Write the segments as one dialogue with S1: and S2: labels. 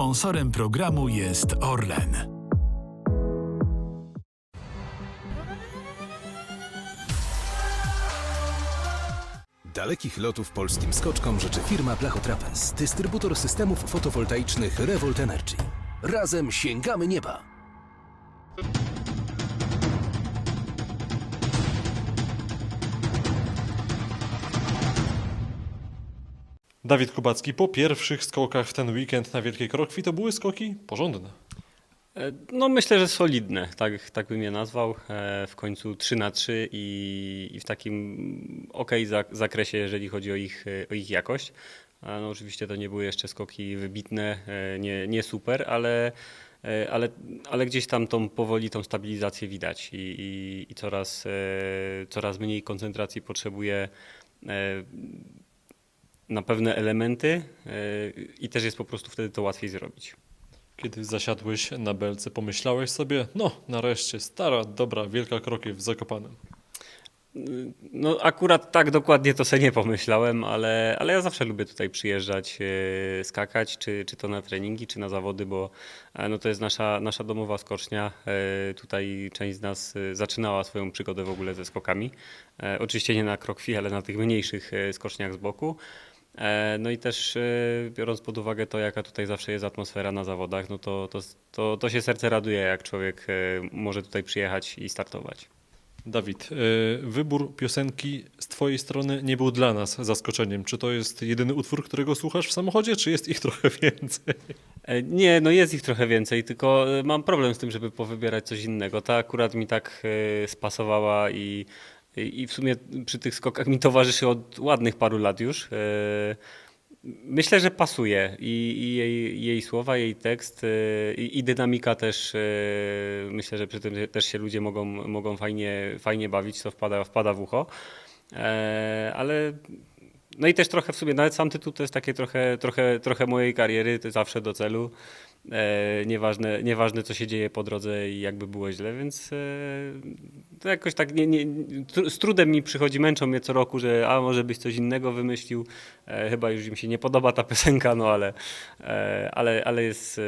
S1: Sponsorem programu jest Orlen.
S2: Dalekich lotów polskim skoczkom życzy firma Blachotrapez, dystrybutor systemów fotowoltaicznych Revolt Energy. Razem sięgamy nieba!
S3: Dawid Kubacki po pierwszych skokach w ten weekend na Wielkiej Krokwi to były skoki porządne.
S4: E, No myślę, że solidne, tak, tak bym je nazwał. E, W końcu 3 na 3 i, i w takim ok zakresie, jeżeli chodzi o ich, o ich jakość. No oczywiście to nie były jeszcze skoki wybitne, e, nie, nie super, ale, ale, ale gdzieś tam tą powoli tą stabilizację widać i, i, i coraz, coraz mniej koncentracji potrzebuje na pewne elementy e, i też jest po prostu wtedy to łatwiej zrobić.
S3: Kiedy zasiadłeś na belce, pomyślałeś sobie, no nareszcie, stara, dobra, Wielka Krokiew w Zakopanem.
S4: No akurat tak dokładnie to sobie nie pomyślałem, ale, ale ja zawsze lubię tutaj przyjeżdżać, e, skakać, czy, czy to na treningi, czy na zawody, bo e, no to jest nasza, nasza domowa skocznia. Tutaj część z nas zaczynała swoją przygodę w ogóle ze skokami. Oczywiście nie na krokwi, ale na tych mniejszych skoczniach z boku. E, No i też e, biorąc pod uwagę to, jaka tutaj zawsze jest atmosfera na zawodach, no to, to, to, to się serce raduje, jak człowiek e, może tutaj przyjechać i startować.
S3: Dawid, wybór piosenki z Twojej strony nie był dla nas zaskoczeniem. Czy to jest jedyny utwór, którego słuchasz w samochodzie, czy jest ich trochę więcej?
S4: Nie, no jest ich trochę więcej, tylko mam problem z tym, żeby powybierać coś innego. Ta akurat mi tak spasowała i, i w sumie przy tych skokach mi towarzyszy od ładnych paru lat już. E, Myślę, że pasuje i, i jej, jej słowa, jej tekst e, i, i dynamika też. e, Myślę, że przy tym też się ludzie mogą, mogą fajnie, fajnie bawić, to wpada, wpada w ucho. Ale no i też trochę w sumie, nawet sam tytuł to jest takie trochę, trochę, trochę mojej kariery, to zawsze do celu. E, nieważne, nieważne, co się dzieje po drodze i jakby było źle, więc e, to jakoś tak nie, nie, tr- z trudem mi przychodzi, męczą mnie co roku, że a może byś coś innego wymyślił. E, chyba już im się nie podoba ta piosenka, no ale, e, ale, ale jest, e,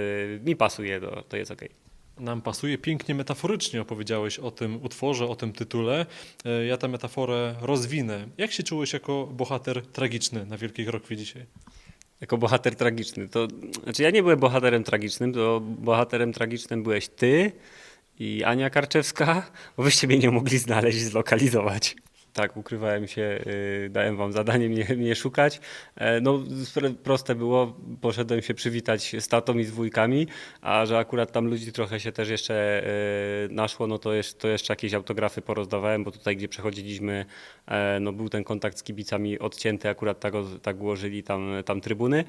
S4: mi pasuje, to, to jest okej.
S3: Nam pasuje pięknie metaforycznie opowiedziałeś o tym utworze, o tym tytule. Y, Ja tę metaforę rozwinę. Jak się czułeś jako bohater tragiczny na Wielkiej Krokwie dzisiaj?
S4: Jako bohater tragiczny. To, znaczy ja nie byłem bohaterem tragicznym, to bohaterem tragicznym byłeś ty i Ania Karczewska, bo wyście mnie nie mogli znaleźć, zlokalizować. Tak, ukrywałem się, y, dałem wam zadanie mnie, mnie szukać. E, No proste było, poszedłem się przywitać z tatą i z wujkami, a że akurat tam ludzi trochę się też jeszcze y, naszło, no to, jest, to jeszcze jakieś autografy porozdawałem, bo tutaj gdzie przechodziliśmy, e, no był ten kontakt z kibicami odcięty, akurat tak, tak ułożyli tam, tam trybuny.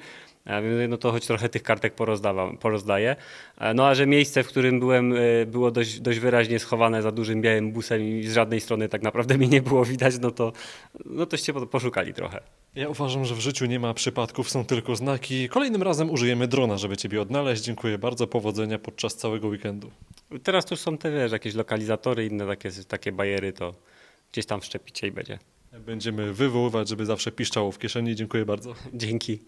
S4: Więc no to choć trochę tych kartek porozdawam, porozdaję. E, No a że miejsce, w którym byłem, e, było dość, dość wyraźnie schowane za dużym białym busem i z żadnej strony tak naprawdę mnie nie było no to, no toście po- poszukali trochę.
S3: Ja uważam, że w życiu nie ma przypadków, są tylko znaki. Kolejnym razem użyjemy drona, żeby Ciebie odnaleźć. Dziękuję bardzo, powodzenia podczas całego weekendu.
S4: Teraz już są te wiesz, jakieś lokalizatory, inne takie, takie bajery, to gdzieś tam wszczepicie i będzie.
S3: Będziemy wywoływać, żeby zawsze piszczało w kieszeni. Dziękuję bardzo.
S4: Dzięki.